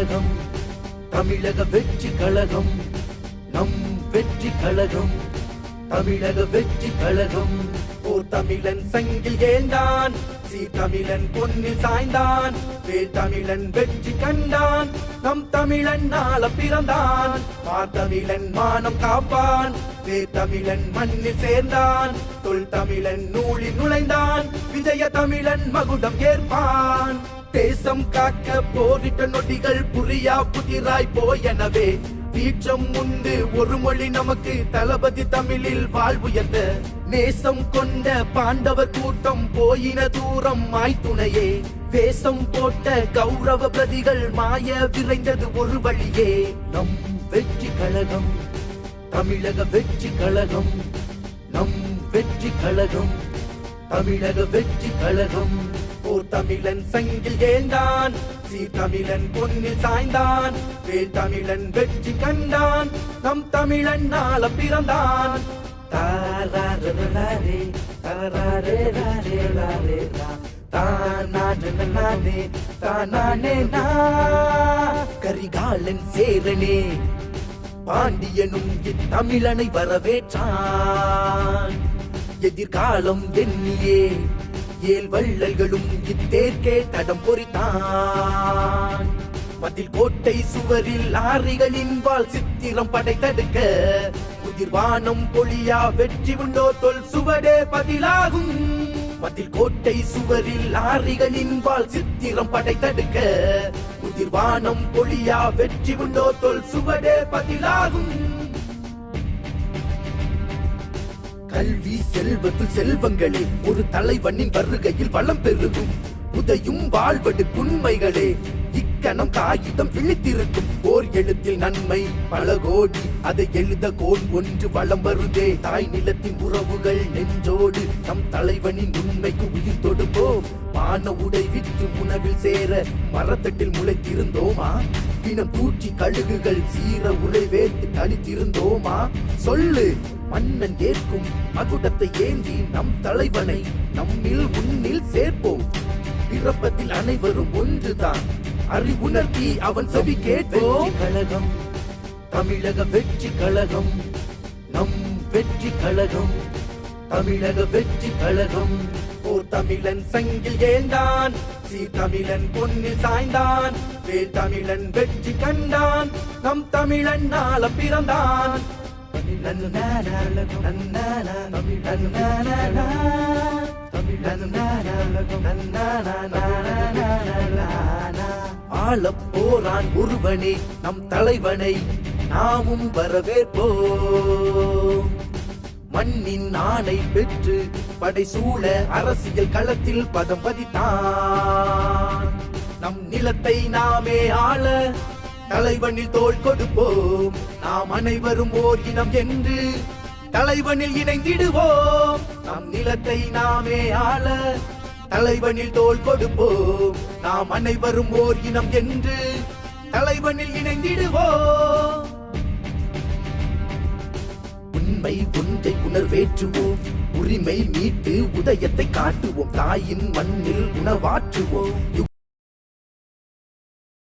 கழகம் தமிழக வெற்றி கழகம் நம் வெற்றி கழகம் தமிழக வெற்றி கழகம். ஓர் தமிழன் சங்கில் ஏந்தான் சீ தமிழன் பொன்னில் சாய்ந்தான் வேல் தமிழன் வெற்றி கண்டான் நம் தமிழன் நாள பிறந்தான். மார் தமிழன் மானம் காப்பான் வேர் தமிழன் மண்ணில் சேர்ந்தான் தொல் தமிழன் நூலில் நுழைந்தான் விஜய தமிழன் மகுடம் ஏற்பான். தேசம் காக்க போரிட்ட நொடிகள் புரியா புதிராய் போயனவே. தீட்சம் உண்டு ஒரு மொழி நமக்கு தளபதி தமிழில் வாழ்வுயர்ந்த. நேசம் கொண்ட பாண்டவர் கூட்டம் போயின தூரம் மாய்த்துணையே. வேஷம் போட்ட கௌரவ பிரதிகள் மாய விரைந்தது ஒரு வழியே. நம் வெற்றி கழகம் தமிழக வெற்றி கழகம் நம் வெற்றி கழகம் தமிழக வெற்றி கழகம். போர் தமிழன் சங்கில் ஏழ்ந்தான் சீர்தமிழன் பொன்னில் சாய்ந்தான். வேல் தமிழன் வெற்றி கண்டான். நம் தமிழன் நாள பிறந்தான். தாரே தாரே ராரே தானானே தானானே கரிகாலன் சேரனே பாண்டியனும் இத்தமிழனை வரவேற்றான். எதிர்காலம் தென்னியே ஏல் வள்ளல்களும் இத்தேர்க்கே தடம் பொறித்தான். மதில் கோட்டை சுவரில் ஆறிகளின் வாழ் சித்திரம் படை தடுக்க உதிர்வானம் பொழியா வெற்றி உண்டோ தொல் சுவடே பதிலாகும். மதில் கோட்டை சுவரில் ஆறிகளின் வாழ் சித்திரம் படை தடுக்க உதிர்வானம் பொழியா வெற்றி உண்டோ தொல் சுவடே பதிலாகும். கல்வி செல்வத்தில் செல்வங்களே. ஒரு தலைவனின் வருகையில் வளம் பெருகும். உதையும் வாழ்வடு உண்மைகளே. இக்கணம் காகிதம் விழித்திருக்கும் ஓர் எழுத்தில் நன்மை. பல கோடி அதை எழுத கோல் ஒன்று வளம் வருதே. தாய் நிலத்தின் உறவுகள் நெஞ்சோடு நம் தலைவனின் உண்மைக்கு உயிர் தொடுப்போம். மான உடை விற்று உணவில் சேர மரத்தட்டில் முளைத்திருந்தோமா? தினம் தூற்றி கழுகுகள் சீர உரை கழித்திருந்தோமா சொல்லு மன்னன் ஏற்கும் மகுடத்தை ஏந்தி நம் தலைவனை நம்மில் உன்னில் சேர்ப்போம். பிறப்பத்தில் அனைவரும் ஒன்றுதான். அறிவுணர்த்தி அவன் செவி கேட்போம் கழகம் தமிழக வெற்றி கழகம் நம் வெற்றி கழகம் தமிழக வெற்றி கழகம் ஓர் தமிழன் சங்கில் ஏந்தான் சீர் தமிழன் பொன்னில் சாய்ந்தான் வேல் தமிழன் வெற்றி கண்டான் நம் தமிழன் நாள பிறந்தான் தமிழன் தமிழன் தமிழன். ஆளப் போரான் ஒருவனே நம் தலைவனை நாமும் வரவேற்போம். மண்ணின் ஆணை பெற்று படை சூழ அரசியல் களத்தில் பதம் பதித்தான். நம் நிலத்தை நாமே ஆள தலைவனில் தோள் கொடுப்போம். நாம் அனைவரும் ஓர் இனம் என்று தலைவனில் இணைந்திடுவோம். நம் நிலத்தை நாமே ஆள தலைவனில் தோல் கொடுப்போம். நாம் அனைவரும் ஓர் இனம் என்று தலைவனில் இணைந்திடுவோம். உண்மை ஒன்றை உணர்வேற்றுவோம். உரிமை மீட்டு உதயத்தை காட்டுவோம். தாயின் மண்ணில் உணவாற்றுவோம்.